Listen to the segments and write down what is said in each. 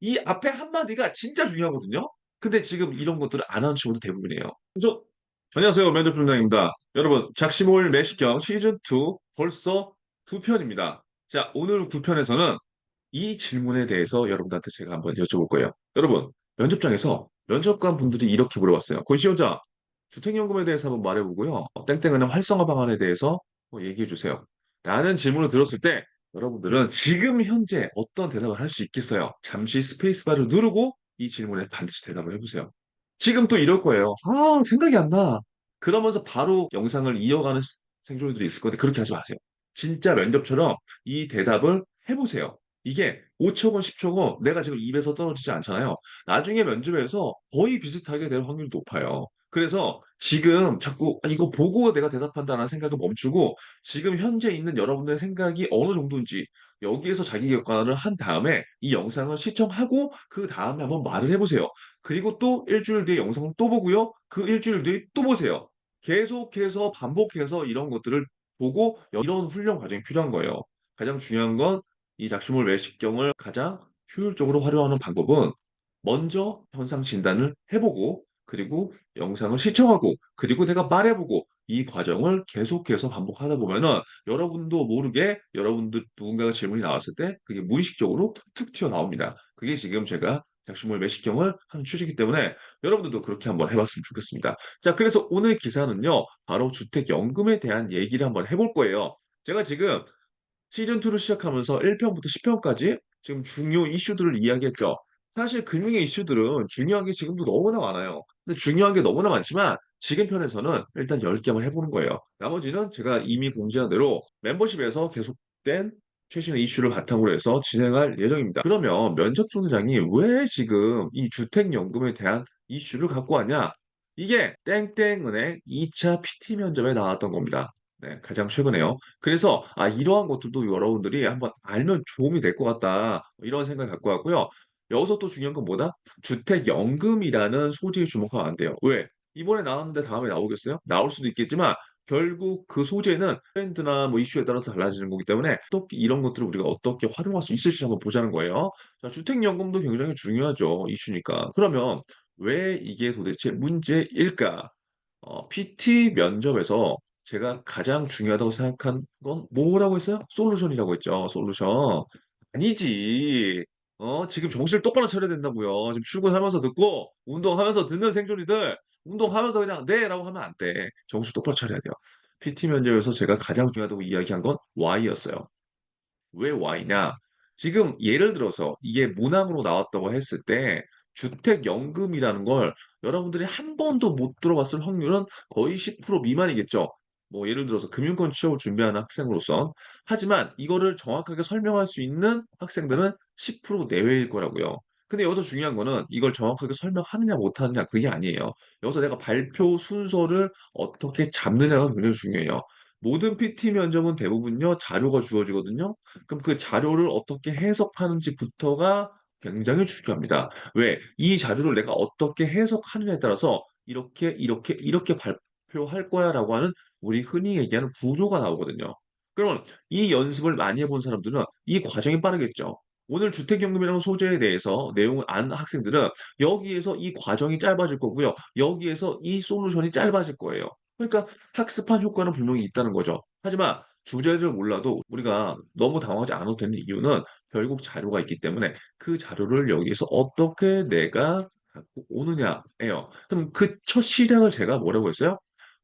이 앞에 한마디가 진짜 중요하거든요. 근데 지금 이런 것들을 안 하는 친구도 대부분이에요. 그래서 안녕하세요. 면접 팀장입니다. 여러분, 작심올 매식경 시즌2 벌써 9편입니다. 자, 오늘 9편에서는 이 질문에 대해서 여러분들한테 제가 한번 여쭤볼 거예요. 여러분, 면접장에서 면접관 분들이 이렇게 물어봤어요. 권시호자, 주택연금에 대해서 한번 말해보고요. 어, 땡땡은행 활성화 방안에 대해서 뭐 얘기해 주세요. 라는 질문을 들었을 때 여러분들은 지금 현재 어떤 대답을 할 수 있겠어요? 잠시 스페이스바를 누르고 이 질문에 반드시 대답을 해보세요. 지금 또 이럴 거예요. 아, 생각이 안 나. 그러면서 바로 영상을 이어가는 시- 생존들이 있을 건데 그렇게 하지 마세요. 진짜 면접처럼 이 대답을 해보세요. 이게 5초건 10초건 내가 지금 입에서 떨어지지 않잖아요. 나중에 면접에서 거의 비슷하게 될 확률이 높아요. 그래서 지금 자꾸 아, 이거 보고 내가 대답한다는 생각을 멈추고 지금 현재 있는 여러분들의 생각이 어느 정도인지 여기에서 자기 객관화를 한 다음에 이 영상을 시청하고 그 다음에 한번 말을 해보세요. 그리고 또 일주일 뒤에 영상을 또 보고요. 그 일주일 뒤에 또 보세요. 계속해서 반복해서 이런 것들을 보고 이런 훈련 과정이 필요한 거예요. 가장 중요한 건 이 작심을 외식경을 가장 효율적으로 활용하는 방법은 먼저 현상 진단을 해보고 그리고 영상을 시청하고 그리고 내가 말해보고 이 과정을 계속해서 반복하다 보면은 여러분도 모르게 여러분들 누군가가 질문이 나왔을 때 그게 무의식적으로 툭 튀어나옵니다. 그게 지금 제가 작심을 외식경을 하는 취지이기 때문에 여러분들도 그렇게 한번 해봤으면 좋겠습니다. 자, 그래서 오늘 기사는요, 바로 주택연금에 대한 얘기를 한번 해볼 거예요. 제가 지금 시즌2를 시작하면서 1편부터 10편까지 지금 중요 이슈들을 이야기했죠. 사실 금융의 이슈들은 중요한 게 지금도 너무나 많아요. 근데 중요한 게 너무나 많지만 지금 편에서는 일단 10개 한번 해보는 거예요. 나머지는 제가 이미 공지한 대로 멤버십에서 계속된 최신의 이슈를 바탕으로 해서 진행할 예정입니다. 그러면 면접중대장이 왜 지금 이 주택연금에 대한 이슈를 갖고 왔냐? 이게 땡땡은행 2차 PT 면접에 나왔던 겁니다. 네, 가장 최근에요. 그래서 아 이러한 것들도 여러분들이 한번 알면 도움이 될 것 같다. 이런 생각을 갖고 왔고요. 여기서 또 중요한 건 뭐다? 주택연금이라는 소지에 주목하면 안 돼요. 왜? 이번에 나왔는데 다음에 나오겠어요? 나올 수도 있겠지만 결국 그 소재는 트렌드나 뭐 이슈에 따라서 달라지는 거기 때문에 어떻게 이런 것들을 우리가 어떻게 활용할 수 있을지 한번 보자는 거예요. 자, 주택연금도 굉장히 중요하죠. 이슈니까. 그러면 왜 이게 도대체 문제일까? 어, PT 면접에서 제가 가장 중요하다고 생각한 건 뭐라고 했어요? 솔루션이라고 했죠. 솔루션. 아니지. 어, 지금 정신을 똑바로 차려야 된다고요. 지금 출근하면서 듣고 운동하면서 듣는 생존이들 운동하면서 그냥 네라고 하면 안 돼. 정신 똑바로 차려야 돼요. PT 면접에서 제가 가장 중요하다고 이야기한 건 Y였어요. 왜 Y냐? 지금 예를 들어서 이게 문항으로 나왔다고 했을 때 주택연금이라는 걸 여러분들이 한 번도 못 들어봤을 확률은 거의 10% 미만이겠죠. 뭐 예를 들어서 금융권 취업을 준비하는 학생으로서 하지만 이거를 정확하게 설명할 수 있는 학생들은 10% 내외일 거라고요. 근데 여기서 중요한 거는 이걸 정확하게 설명하느냐 못하느냐 그게 아니에요. 여기서 내가 발표 순서를 어떻게 잡느냐가 굉장히 중요해요. 모든 PT 면접은 대부분요 자료가 주어지거든요. 그럼 그 자료를 어떻게 해석하는지부터가 굉장히 중요합니다. 왜? 이 자료를 내가 어떻게 해석하느냐에 따라서 이렇게 이렇게 이렇게 발표할 거야라고 하는 우리 흔히 얘기하는 구조가 나오거든요. 그러면 이 연습을 많이 해본 사람들은 이 과정이 빠르겠죠. 오늘 주택연금이라는 소재에 대해서 내용을 안 학생들은 여기에서 이 과정이 짧아질 거고요. 여기에서 이 솔루션이 짧아질 거예요. 그러니까 학습한 효과는 분명히 있다는 거죠. 하지만 주제를 몰라도 우리가 너무 당황하지 않아도 되는 이유는 결국 자료가 있기 때문에 그 자료를 여기에서 어떻게 내가 갖고 오느냐예요. 그럼 그 첫 시작을 제가 뭐라고 했어요?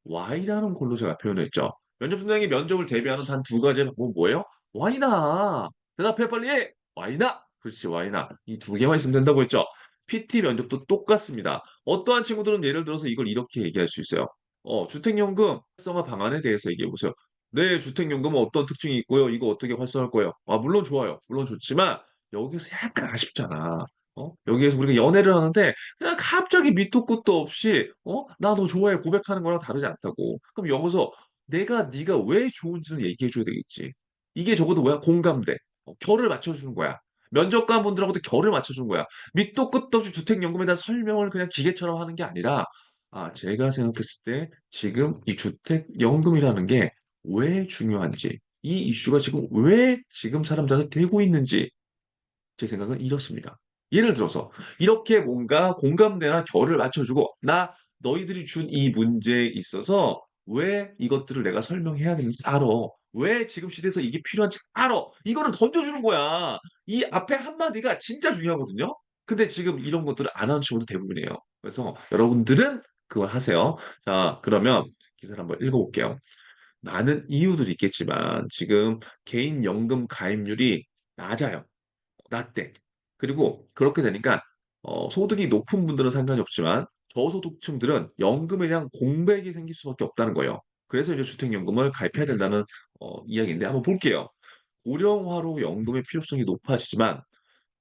Y라는 걸로 제가 표현했죠. 면접 선생님이 면접을 대비하는 단두 가지 뭐 뭐예요? Y나 대답해 빨리 Y나 그렇지 Y나 이 두 개만 있으면 된다고 했죠. PT 면접도 똑같습니다. 어떠한 친구들은 예를 들어서 이걸 이렇게 얘기할 수 있어요. 어, 주택연금 활성화 방안에 대해서 얘기해 보세요. 네, 주택연금은 어떤 특징이 있고요. 이거 어떻게 활성화할 거예요? 아, 물론 좋아요. 물론 좋지만 여기서 약간 아쉽잖아. 어? 여기에서 우리가 연애를 하는데 그냥 갑자기 밑도 끝도 없이 어? 나 너 좋아해 고백하는 거랑 다르지 않다고. 그럼 여기서 내가 네가 왜 좋은지는 얘기해 줘야 되겠지. 이게 적어도 뭐야? 공감대. 어, 결을 맞춰주는 거야. 면접관 분들하고도 결을 맞춰주는 거야. 밑도 끝도 없이 주택연금에 대한 설명을 그냥 기계처럼 하는 게 아니라 아, 제가 생각했을 때 지금 이 주택연금이라는 게 왜 중요한지, 이 이슈가 지금 왜 지금 사람들한테 되고 있는지 제 생각은 이렇습니다. 예를 들어서 이렇게 뭔가 공감대나 결을 맞춰주고 나 너희들이 준 이 문제에 있어서 왜 이것들을 내가 설명해야 되는지 알아. 왜 지금 시대에서 이게 필요한지 알아. 이거를 던져주는 거야. 이 앞에 한마디가 진짜 중요하거든요. 근데 지금 이런 것들을 안 하는 친구도 대부분이에요. 그래서 여러분들은 그걸 하세요. 자, 그러면 기사를 한번 읽어볼게요. 많은 이유들이 있겠지만 지금 개인 연금 가입률이 낮아요. 낮대. 그리고 그렇게 되니까 어, 소득이 높은 분들은 상관이 없지만 저소득층들은 연금에 대한 공백이 생길 수밖에 없다는 거예요. 그래서 이제 주택연금을 가입해야 된다는 어, 이야기인데 한번 볼게요. 고령화로 연금의 필요성이 높아지지만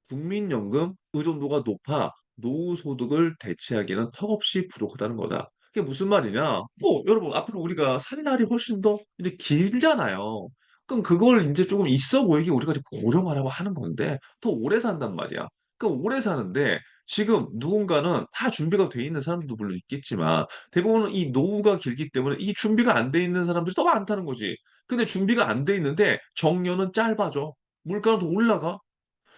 국민연금 의존도가 높아 노후 소득을 대체하기는 턱없이 부족하다는 거다. 그게 무슨 말이냐? 뭐 여러분 앞으로 우리가 살 날이 훨씬 더 이제 길잖아요. 그럼 그걸 이제 조금 있어 보이게 우리가 이제 고령화라고 하는 건데 더 오래 산단 말이야. 그럼 오래 사는데 지금 누군가는 다 준비가 돼 있는 사람들도 물론 있겠지만 대부분은 이 노후가 길기 때문에 이 준비가 안 돼 있는 사람들이 더 많다는 거지. 근데 준비가 안 돼 있는데 정년은 짧아져. 물가는 더 올라가.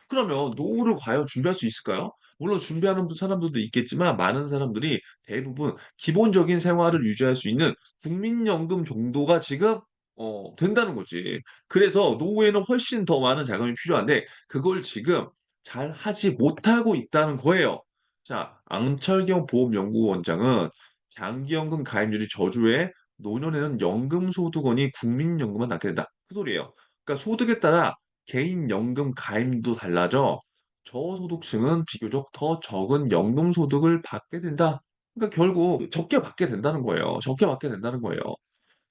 그러면 노후를 과연 준비할 수 있을까요? 물론 준비하는 사람들도 있겠지만 많은 사람들이 대부분 기본적인 생활을 유지할 수 있는 국민연금 정도가 지금 어, 된다는 거지. 그래서 노후에는 훨씬 더 많은 자금이 필요한데 그걸 지금 잘 하지 못하고 있다는 거예요. 자, 앙철경 보험연구원장은 장기연금 가입률이 저조해 노년에는 연금소득원이 국민연금만 낳게 된다. 그 소리예요. 그러니까 소득에 따라 개인 연금 가입도 달라져 저소득층은 비교적 더 적은 연금 소득을 받게 된다. 그러니까 결국 적게 받게 된다는 거예요. 적게 받게 된다는 거예요.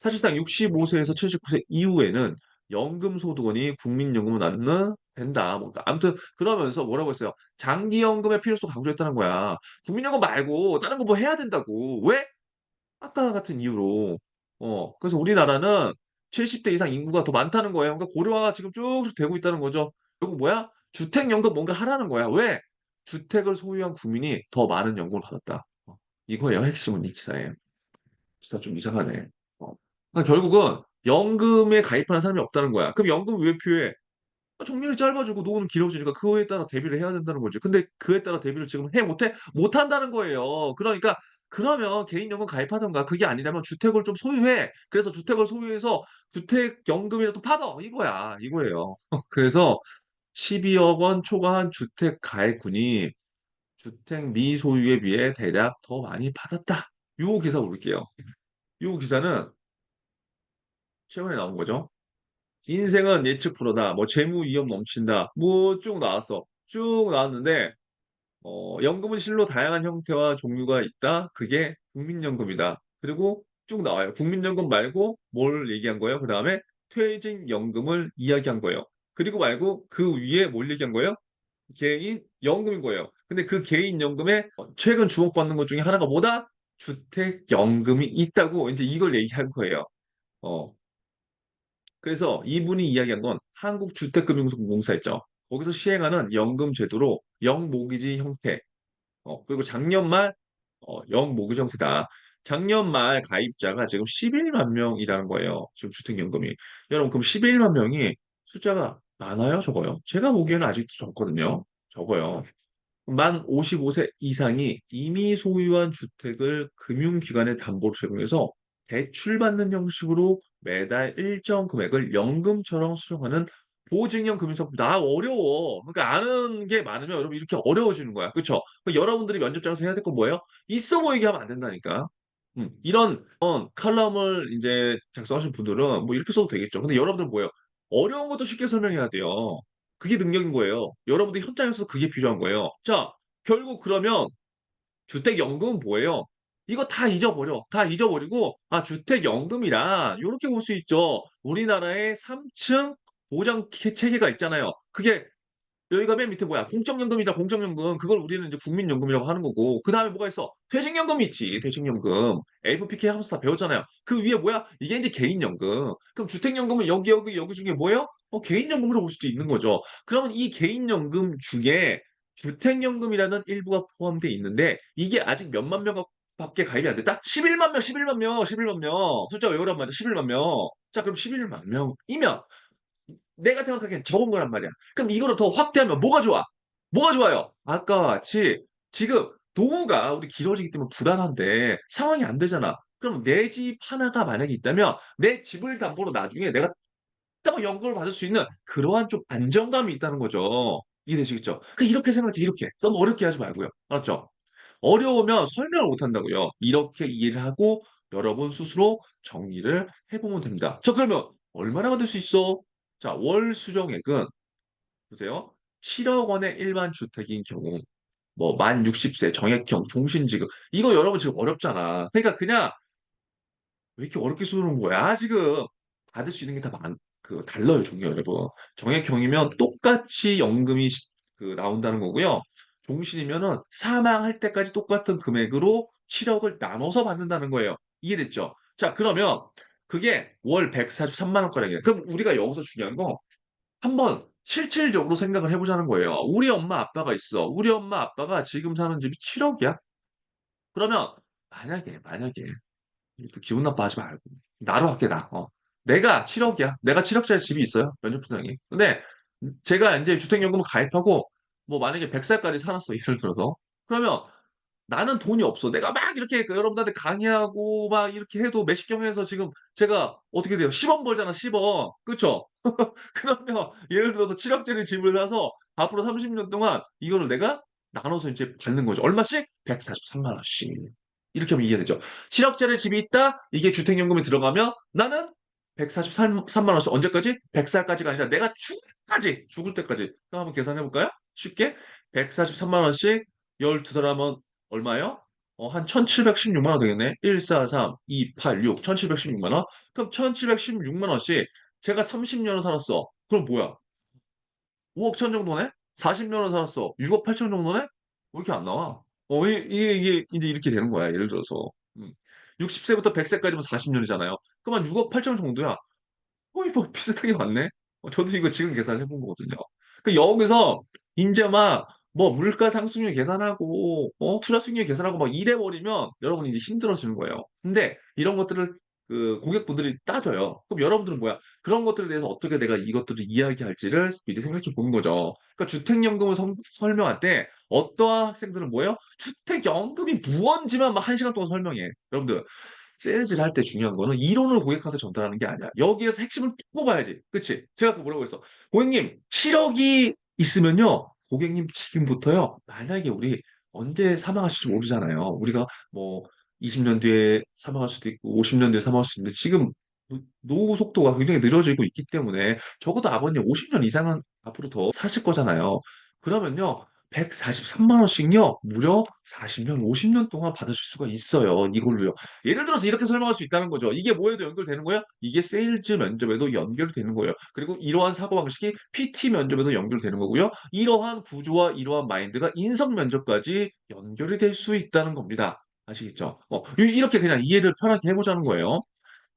사실상 65세에서 79세 이후에는 연금 소득원이 국민연금을 낳는 된다. 뭐 아무튼 그러면서 뭐라고 했어요? 장기연금의 필요성 강조했다는 거야. 국민연금 말고 다른 거 뭐 해야 된다고. 왜? 아까 같은 이유로. 어, 그래서 우리나라는 70대 이상 인구가 더 많다는 거예요. 그러니까 고령화가 지금 쭉쭉 되고 있다는 거죠. 결국 뭐야? 주택연금 뭔가 하라는 거야. 왜? 주택을 소유한 국민이 더 많은 연금을 받았다. 어, 이거예요. 핵심은 이 기사에. 기사 좀 이상하네. 어. 그러니까 결국은 연금에 가입하는 사람이 없다는 거야. 그럼 연금 왜 필요해? 아, 정년이 짧아지고 노후는 길어지니까 그거에 따라 대비를 해야 된다는 거지. 근데 그에 따라 대비를 지금 해 못해? 못한다는 거예요. 그러니까 그러면 개인연금 가입하던가 그게 아니라면 주택을 좀 소유해. 그래서 주택을 소유해서 주택연금이라도 받아. 이거야. 이거예요. 그래서 12억 원 초과한 주택 가액군이 주택 미소유에 비해 대략 더 많이 받았다. 요 기사 볼게요. 요 기사는 최근에 나온 거죠. 인생은 예측 불허다. 뭐 재무 위험 넘친다. 뭐 쭉 나왔어. 쭉 나왔는데 어, 연금은 실로 다양한 형태와 종류가 있다. 그게 국민연금이다. 그리고 쭉 나와요. 국민연금 말고 뭘 얘기한 거예요? 그 다음에 퇴직연금을 이야기한 거예요. 그리고 말고 그 위에 뭘 얘기한 거예요? 개인 연금인 거예요. 근데 그 개인 연금에 최근 주목받는 것 중에 하나가 뭐다? 주택 연금이 있다고 이제 이걸 얘기한 거예요. 어, 그래서 이분이 이야기한 건 한국주택금융공사 있죠. 거기서 시행하는 연금 제도로 영모기지 형태, 어, 그리고 작년 말 어, 영모기지 형태다. 작년 말 가입자가 지금 11만 명이라는 거예요. 지금 주택연금이. 여러분 그럼 11만 명이 숫자가 많아요, 적어요? 제가 보기에는 아직도 적거든요. 적어요. 만 55세 이상이 이미 소유한 주택을 금융기관에 담보로 제공해서 대출받는 형식으로 매달 일정 금액을 연금처럼 수령하는 보증형 금융상품. 나 어려워. 그러니까 아는 게 많으면 여러분 이렇게 어려워지는 거야. 그렇죠? 여러분들이 면접장에서 해야 될 건 뭐예요? 있어 보이게 하면 안 된다니까. 음, 이런 어, 칼럼을 이제 작성하신 분들은 뭐 이렇게 써도 되겠죠. 근데 여러분들 뭐예요? 어려운 것도 쉽게 설명해야 돼요. 그게 능력인 거예요. 여러분들 현장에서 그게 필요한 거예요. 자, 결국 그러면 주택연금은 뭐예요? 이거 다 잊어버려. 다 잊어버리고 아 주택연금이라 이렇게 볼 수 있죠. 우리나라에 3층 보장 체- 체계가 있잖아요. 그게 여기가 맨 밑에 뭐야? 공적연금이자 공적연금. 그걸 우리는 이제 국민연금이라고 하는 거고. 그 다음에 뭐가 있어? 퇴직연금이 있지. 퇴직연금. FPK 하면서 다 배웠잖아요. 그 위에 뭐야? 이게 이제 개인연금. 그럼 주택연금은 여기 여기 여기 중에 뭐예요? 어, 개인연금으로 볼 수도 있는 거죠. 그러면 이 개인연금 중에 주택연금이라는 일부가 포함되어 있는데 이게 아직 몇만 명 밖에 가입이 안 됐다? 11만 명, 11만 명, 11만 명. 숫자가 왜 그란 말이야? 11만 명. 자, 그럼 11만 명이면 내가 생각하기엔 적은 거란 말이야. 그럼 이거를 더 확대하면 뭐가 좋아? 뭐가 좋아요? 아까와 같이 지금 노후가 우리 길어지기 때문에 불안한데 상황이 안 되잖아. 그럼 내 집 하나가 만약에 있다면 내 집을 담보로 나중에 내가 딱 연금을 받을 수 있는 그러한 좀 안정감이 있다는 거죠. 이해되시겠죠? 그 이렇게 생각해 이렇게 너무 어렵게 하지 말고요. 알았죠? 어려우면 설명을 못 한다고요. 이렇게 이해를 하고 여러분 스스로 정리를 해보면 됩니다. 자 그러면 얼마나 받을 수 있어? 자 월 수령액은 보세요. 7억 원의 일반 주택인 경우 뭐 만 60세 정액형 종신지급 이거 여러분 지금 어렵잖아. 그러니까 그냥 왜 이렇게 어렵게 쓰는 거야? 지금 받을 수 있는 게 다 많, 그 달라요, 종류가 여러분. 정액형이면 똑같이 연금이 시- 그 나온다는 거고요. 종신이면은 사망할 때까지 똑같은 금액으로 7억을 나눠서 받는다는 거예요. 이해됐죠? 자, 그러면 그게 월 143만 원가량이에요. 그럼 우리가 여기서 중요한 거 한번 실질적으로 생각을 해보자는 거예요. 우리 엄마 아빠가 있어. 우리 엄마 아빠가 지금 사는 집이 7억이야? 그러면 만약에 만약에 또 기분 나빠하지 말고 나로 할게 나. 어. 내가 7억이야. 내가 7억짜리 집이 있어요. 면접부장이. 근데 제가 이제 주택연금을 가입하고 뭐 만약에 100살까지 살았어. 예를 들어서. 그러면 나는 돈이 없어. 내가 막 이렇게 그 여러분들한테 강의하고 막 이렇게 해도 매식경에서 지금 제가 어떻게 돼요? 10원 벌잖아. 10원. 그쵸? 그러면 예를 들어서 7억짜리 집을 사서 앞으로 30년 동안 이거를 내가 나눠서 이제 받는 거죠. 얼마씩? 143만 원씩. 이렇게 하면 이해되죠. 7억짜리 집이 있다. 이게 주택연금에 들어가면 나는 143만 원씩 언제까지? 100살까지가 아니라 내가 죽을 때까지 죽을 때까지. 한번 계산해 볼까요? 쉽게 143만 원씩 12달 하면 얼마예요? 어, 한 1716만 원 되겠네. 1, 4, 3, 2, 8, 6. 1716만 원. 그럼 1716만 원씩 제가 30년을 살았어. 그럼 뭐야? 5억 천 정도네? 40년을 살았어. 6억 8천 정도네? 왜 이렇게 안 나와? 어, 이- 이게, 이게 이제 이렇게 되는 거야. 예를 들어서. 음. 60세부터 100세까지면 40년이잖아요. 그러면 6억 8천 정도야. 거의 뭐 비슷하게 맞네? 어, 저도 이거 지금 계산해 본 거거든요. 그 여기서 이제 막 뭐 물가 상승률 계산하고 어 투자 수익률 계산하고 막 이래 버리면 여러분이 이제 힘들어지는 거예요. 근데 이런 것들을 그 고객분들이 따져요. 그럼 여러분들은 뭐야? 그런 것들에 대해서 어떻게 내가 이것들을 이야기할지를 미리 생각해 보는 거죠. 그러니까 주택연금을 성- 설명할 때 어떠한 학생들은 뭐예요? 주택연금이 무언지만 막 한 시간 동안 설명해. 여러분들 세일즈를 할 때 중요한 거는 이론을 고객한테 전달하는 게 아니야. 여기에서 핵심을 뽑아야지. 그치? 제가 그 뭐라고 했어? 고객님, 7억이 있으면요. 고객님 지금부터요. 만약에 우리 언제 사망하실지 모르잖아요. 우리가 뭐 20년 뒤에 사망할 수도 있고 50년 뒤에 사망할 수도 있는데 지금 노- 노후 속도가 굉장히 느려지고 있기 때문에 적어도 아버님 50년 이상은 앞으로 더 사실 거잖아요. 그러면요. 143만 원씩요. 무려 40년, 50년 동안 받으실 수가 있어요. 이걸로요. 예를 들어서 이렇게 설명할 수 있다는 거죠. 이게 뭐에도 연결되는 거야? 이게 세일즈 면접에도 연결되는 거예요. 그리고 이러한 사고방식이 PT 면접에도 연결되는 거고요. 이러한 구조와 이러한 마인드가 인성 면접까지 연결이 될 수 있다는 겁니다. 아시겠죠? 어, 이- 이렇게 그냥 이해를 편하게 해보자는 거예요.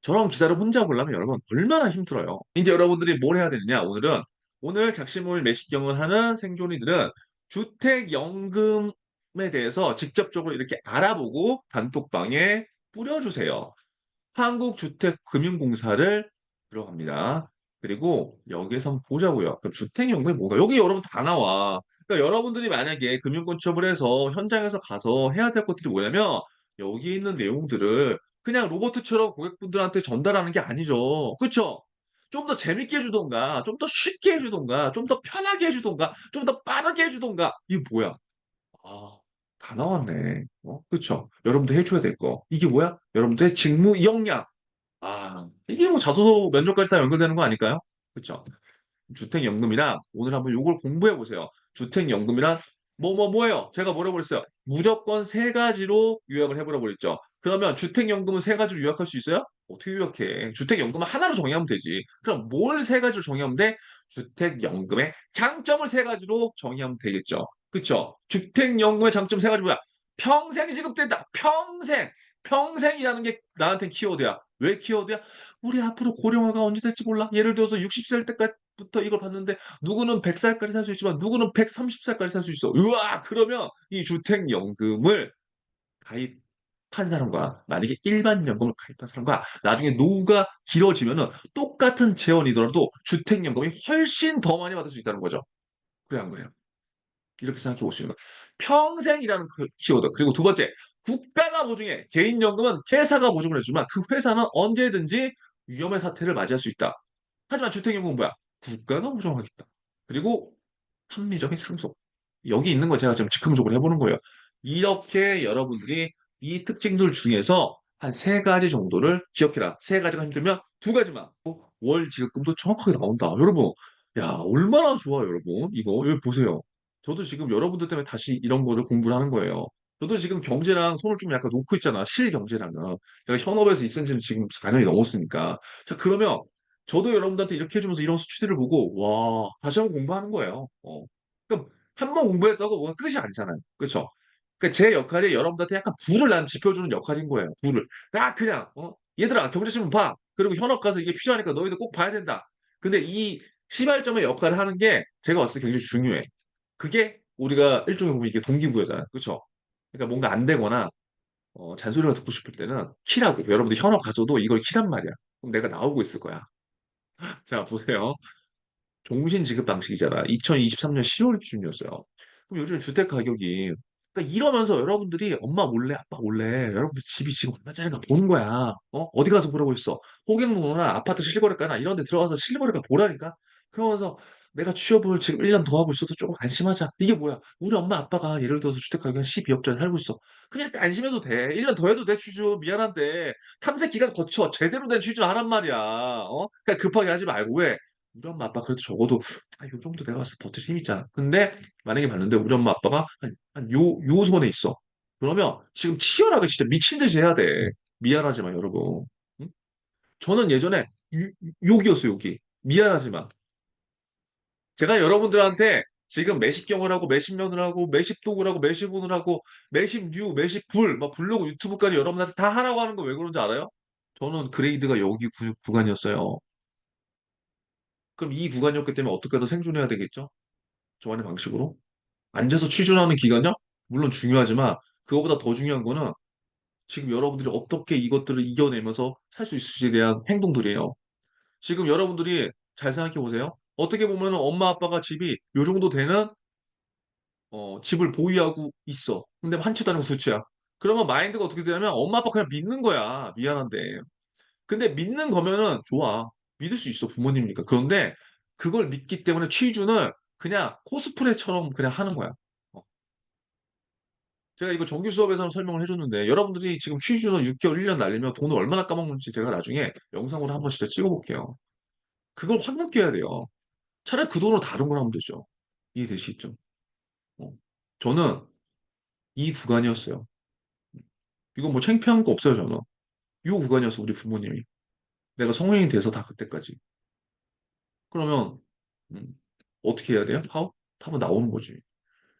저런 기사를 혼자 보려면 여러분 얼마나 힘들어요. 이제 여러분들이 뭘 해야 되느냐? 오늘은 오늘 작심을 매식경을 하는 생존이들은 주택연금에 대해서 직접적으로 이렇게 알아보고 단톡방에 뿌려주세요. 한국주택금융공사를 들어갑니다. 그리고 여기에서 보자고요. 그럼 주택연금이 뭔가? 여기 여러분 다 나와. 그러니까 여러분들이 만약에 금융권 취업을 해서 현장에서 가서 해야 될 것들이 뭐냐면 여기 있는 내용들을 그냥 로봇처럼 고객분들한테 전달하는 게 아니죠. 그렇죠? 좀 더 재밌게 해주던가, 좀 더 쉽게 해주던가, 좀 더 편하게 해주던가, 좀 더 빠르게 해주던가. 이게 뭐야? 아, 다 나왔네. 어? 그쵸? 여러분들 해줘야 될 거. 이게 뭐야? 여러분들의 직무 역량. 아, 이게 뭐 자소서 면접까지 다 연결되는 거 아닐까요? 그쵸? 주택연금이랑 오늘 한번 요걸 공부해 보세요. 주택연금이랑 뭐뭐 뭐예요? 제가 뭐라고 그랬어요? 무조건 세 가지로 요약을 해보라고 그랬죠. 그러면 주택연금은 세 가지로 요약할 수 있어요? 어떻게 요약해? 주택연금은 하나로 정의하면 되지. 그럼 뭘 세 가지로 정의하면 돼? 주택연금의 장점을 세 가지로 정의하면 되겠죠. 그쵸? 주택연금의 장점 세 가지 뭐야? 평생 지급된다. 평생. 평생이라는 게 나한테 키워드야. 왜 키워드야? 우리 앞으로 고령화가 언제 될지 몰라. 예를 들어서 60살 때까지부터 이걸 봤는데 누구는 100살까지 살 수 있지만 누구는 130살까지 살 수 있어. 우와! 그러면 이 주택연금을 가입 한 사람과 만약에 일반 연금을 가입한 사람과 나중에 노후가 길어지면은 똑같은 재원이더라도 주택연금이 훨씬 더 많이 받을 수 있다는 거죠. 그래 한 거예요. 이렇게 생각해 볼수 있는 거예요. 평생이라는 그 키워드. 그리고 두 번째, 국가가 보증해. 개인연금은 회사가 보증을 해주지만 그 회사는 언제든지 위험의 사태를 맞이할 수 있다. 하지만 주택연금은 뭐야? 국가가 보증하겠다. 그리고 합리적인 상속. 여기 있는 거 제가 지금 즉흥적으로 해보는 거예요. 이렇게 여러분들이 이 특징들 중에서 한 세 가지 정도를 기억해라. 세 가지가 힘들면 두 가지만. 월 지급금도 정확하게 나온다. 여러분, 야, 얼마나 좋아요, 여러분. 이거, 여기 보세요. 저도 지금 여러분들 때문에 다시 이런 거를 공부를 하는 거예요. 저도 지금 경제랑 손을 좀 약간 놓고 있잖아. 실경제랑은. 제가 현업에서 있은 지는 지금 4년이 넘었으니까. 자, 그러면 저도 여러분들한테 이렇게 해주면서 이런 수치들을 보고, 와, 다시 한번 공부하는 거예요. 어. 그럼 한 번 공부했다고 뭐가 끝이 아니잖아요. 그렇죠? 그러니까 제 역할이 여러분들한테 약간 불을 난 지펴주는 역할인 거예요. 불을. 야, 그냥, 어? 얘들아, 경제신문 봐. 그리고 현업 가서 이게 필요하니까 너희들 꼭 봐야 된다. 근데 이 시발점의 역할을 하는 게 제가 봤을 때 굉장히 중요해. 그게 우리가 일종의 보면 이게 동기부여잖아요. 그렇죠? 그러니까 뭔가 안 되거나 어, 잔소리가 듣고 싶을 때는 키라고. 여러분들 현업 가서도 이걸 키란 말이야. 그럼 내가 나오고 있을 거야. 자, 보세요. 종신 지급 방식이잖아. 2023년 10월 기준이었어요. 그럼 요즘 주택 가격이 그러니까 이러면서 여러분들이 엄마 몰래 아빠 몰래 여러분들 집이 지금 얼마짜리가 보는 거야. 어? 어디 가서 보라고 있어. 호갱노나 아파트 실거래가나 이런 데 들어가서 실거래가 보라니까. 그러면서 내가 취업을 지금 1년 더 하고 있어도 조금 안심하자. 이게 뭐야? 우리 엄마 아빠가 예를 들어서 주택 가격 한 12억짜리 살고 있어. 그냥 안심해도 돼. 1년 더 해도 돼, 취주. 미안한데. 탐색 기간 거쳐. 제대로 된 취준 하란 말이야. 어? 그러니까 급하게 하지 말고 왜? 우리 엄마 아빠 그래도 적어도 아, 요 정도 내가 봤을 때 버틸 힘 있잖아. 근데 만약에 봤는데 우리 엄마 아빠가 한, 한 요, 요 선에 있어. 그러면 지금 치열하게 진짜 미친 듯이 해야 돼. 미안하지만 여러분. 응? 저는 예전에 요, 욕이었어요, 욕이. 미안하지만. 제가 여러분들한테 지금 매식경을 하고 매식면을 하고 매식독을 하고 매식운을 하고 매식뉴, 매식불, 막 블로그 유튜브까지 여러분한테 다 하라고 하는 거 왜 그런지 알아요? 저는 그레이드가 여기 구, 구간이었어요. 그럼 이 구간이었기 때문에 어떻게든 생존해야 되겠죠? 저만의 방식으로. 앉아서 취준하는 기간이요? 물론 중요하지만 그거보다 더 중요한 거는 지금 여러분들이 어떻게 이것들을 이겨내면서 살 수 있을지에 대한 행동들이에요. 지금 여러분들이 잘 생각해 보세요. 어떻게 보면 엄마 아빠가 집이 요 정도 되는 어, 집을 보유하고 있어. 근데 한 채도 아니고 두 채야. 그러면 마인드가 어떻게 되냐면 엄마 아빠 그냥 믿는 거야. 미안한데. 근데 믿는 거면은 좋아. 믿을 수 있어. 부모님이니까. 그런데 그걸 믿기 때문에 취준을 그냥 코스프레처럼 그냥 하는 거야. 어. 제가 이거 정규 수업에서는 설명을 해줬는데 여러분들이 지금 취준을 6개월, 1년 날리면 돈을 얼마나 까먹는지 제가 나중에 영상으로 한번 진짜 찍어볼게요. 그걸 확 느껴야 돼요. 차라리 그 돈으로 다른 걸 하면 되죠. 이해되시죠? 어. 저는 이 구간이었어요. 이건 뭐 창피한 거 없어요, 저는. 이 구간이었어, 우리 부모님이. 내가 성인이 돼서 다 그때까지. 그러면 음, 어떻게 해야 돼요? 파업? 답은 나오는 거지.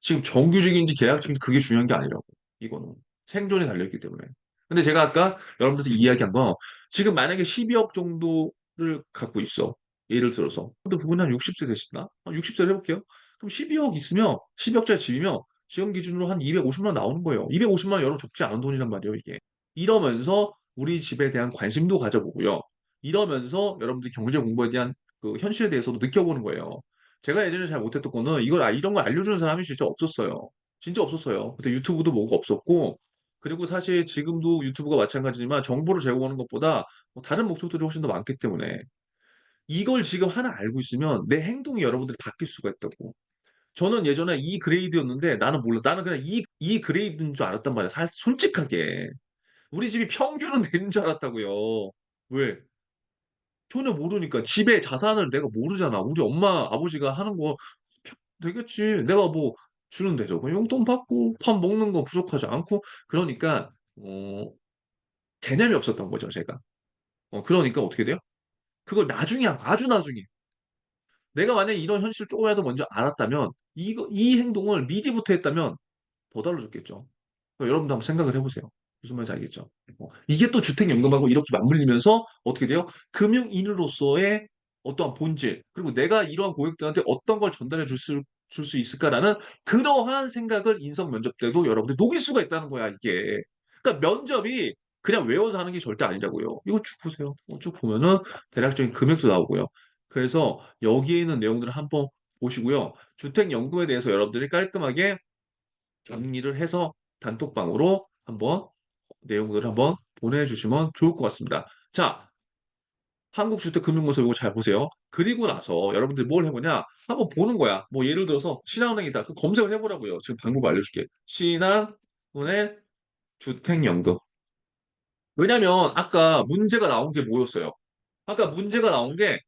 지금 정규직인지 계약직인지 그게 중요한 게 아니라고. 이거는 생존에 달려있기 때문에. 근데 제가 아까 여러분들한테 이야기한 거 지금 만약에 12억 정도를 갖고 있어. 예를 들어서. 근데 그분이 한 60세 되시나? 한 60세를 해볼게요. 그럼 12억 있으면 12억짜리 집이면 지금 기준으로 한 250만 원 나오는 거예요. 250만 원 여러분 적지 않은 돈이란 말이에요, 이게. 이러면서 우리 집에 대한 관심도 가져보고요. 이러면서 여러분들 경제 공부에 대한 그 현실에 대해서도 느껴보는 거예요. 제가 예전에 잘 못했던 거는 이걸 아, 이런 걸 알려주는 사람이 진짜 없었어요. 진짜 없었어요. 그때 유튜브도 뭐가 없었고 그리고 사실 지금도 유튜브가 마찬가지지만 정보를 제공하는 것보다 뭐 다른 목적들이 훨씬 더 많기 때문에 이걸 지금 하나 알고 있으면 내 행동이 여러분들이 바뀔 수가 있다고. 저는 예전에 이 그레이드였는데 나는 몰라. 나는 그냥 이, 이 그레이드인 줄 알았단 말이야. 사실 솔직하게. 우리 집이 평균은 되는 줄 알았다고요. 왜? 전혀 모르니까 집에 자산을 내가 모르잖아. 우리 엄마 아버지가 하는 거 되겠지. 내가 뭐 주는 대로 용돈 받고 밥 먹는 거 부족하지 않고 그러니까 어 개념이 없었던 거죠, 제가. 어 그러니까 어떻게 돼요? 그걸 나중이야. 아주 나중에. 내가 만약에 이런 현실을 조금이라도 먼저 알았다면 이거 이 행동을 미리부터 했다면 더 달라졌겠죠. 여러분도 한번 생각을 해보세요. 무슨 말인지 알겠죠? 어, 이게 또 주택연금하고 이렇게 맞물리면서 어떻게 돼요? 금융인으로서의 어떠한 본질, 그리고 내가 이러한 고객들한테 어떤 걸 전달해 줄 수, 줄 수 있을까라는 그러한 생각을 인성 면접 때도 여러분들 녹일 수가 있다는 거야, 이게. 그러니까 면접이 그냥 외워서 하는 게 절대 아니라고요. 이거 쭉 보세요. 어, 쭉 보면은 대략적인 금액도 나오고요. 그래서 여기에 있는 내용들을 한번 보시고요. 주택연금에 대해서 여러분들이 깔끔하게 정리를 해서 단톡방으로 한번 내용들을 한번 보내주시면 좋을 것 같습니다. 자, 한국주택금융공사 이거 잘 보세요. 그리고 나서 여러분들이 뭘 해보냐? 한번 보는 거야. 뭐 예를 들어서 신한은행이다. 그 검색을 해보라고요. 지금 방법 알려줄게. 신한은행 주택연금. 왜냐면 아까 문제가 나온 게 뭐였어요? 아까 문제가 나온 게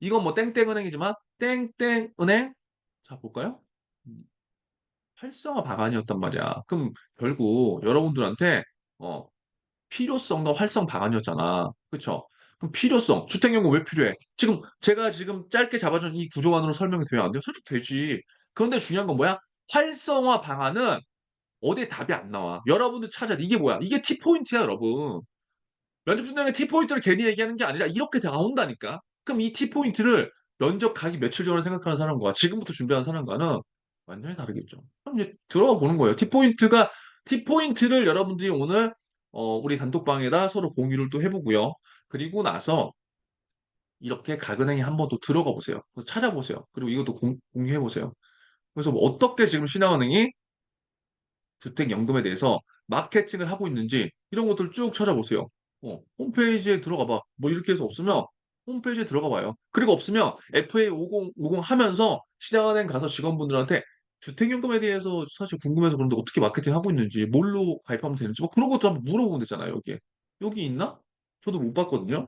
이건 뭐 땡땡은행이지만 땡땡은행 자 볼까요? 음, 활성화 방안이었단 말이야. 그럼 결국 여러분들한테 어, 필요성과 활성 방안이었잖아. 그쵸? 그럼 필요성, 주택연금 왜 필요해? 지금 제가 지금 짧게 잡아준 이 구조만으로 설명이 되면 안 돼요? 설득 되지. 그런데 중요한 건 뭐야? 활성화 방안은 어디에 답이 안 나와. 여러분들 찾아. 이게 뭐야? 이게 T포인트야, 여러분. 면접 준다는 T포인트를 괜히 얘기하는 게 아니라 이렇게 나온다니까. 그럼 이 T포인트를 면접 가기 며칠 전에 생각하는 사람과 지금부터 준비하는 사람과는 완전히 다르겠죠. 그럼 이제 들어가 보는 거예요. T포인트가, T포인트를 여러분들이 오늘, 어, 우리 단톡방에다 서로 공유를 또 해보고요. 그리고 나서 이렇게 가은행에 한번 또 들어가 보세요. 찾아보세요. 그리고 이것도 공, 공유해 보세요. 그래서 뭐 어떻게 지금 신한은행이 주택 연금에 대해서 마케팅을 하고 있는지 이런 것들 쭉 찾아보세요. 어, 홈페이지에 들어가 봐. 뭐 이렇게 해서 없으면 홈페이지에 들어가 봐요. 그리고 없으면 FA5050 하면서 신한은행 가서 직원분들한테 주택연금에 대해서 사실 궁금해서 그런데 어떻게 마케팅 하고 있는지, 뭘로 가입하면 되는지, 뭐 그런 것도 한번 물어보면 되잖아요, 여기에. 여기 있나? 저도 못 봤거든요.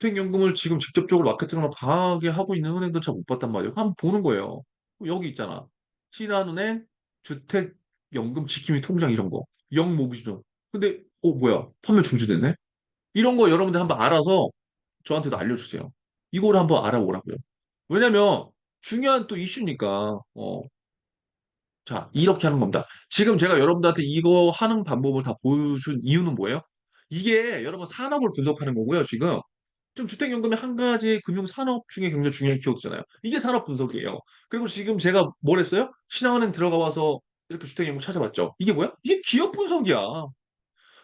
주택연금을 지금 직접적으로 마케팅을 강하게 하고 있는 은행도 잘못 봤단 말이에요. 한번 보는 거예요. 여기 있잖아. 신한은행 주택연금 지킴이 통장 이런 거. 영모기준. 근데 어 뭐야? 판매 중지됐네? 이런 거 여러분들 한번 알아서 저한테도 알려주세요. 이거를 한번 알아보라고요. 왜냐면 중요한 또 이슈니까 어, 자, 이렇게 하는 겁니다. 지금 제가 여러분들한테 이거 하는 방법을 다 보여준 이유는 뭐예요? 이게 여러분 산업을 분석하는 거고요, 지금. 좀 주택연금이 한 가지 금융산업 중에 굉장히 중요한 키워드잖아요. 이게 산업 분석이에요. 그리고 지금 제가 뭘 했어요? 신한은행 들어가 봐서 이렇게 주택연금 찾아봤죠. 이게 뭐야? 이게 기업 분석이야.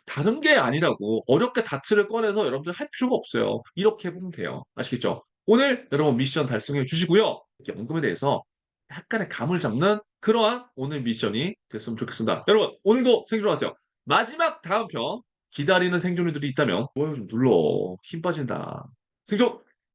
다른 게 아니라고 어렵게 다트를 꺼내서 여러분들 할 필요가 없어요. 이렇게 해보면 돼요. 아시겠죠? 오늘 여러분 미션 달성해 주시고요. 연금에 대해서 약간의 감을 잡는 그러한 오늘 미션이 됐으면 좋겠습니다. 여러분 오늘도 생존하세요. 마지막 다음 편 기다리는 생존이들이 있다면 좋아요 좀 눌러. 힘 빠진다. 생존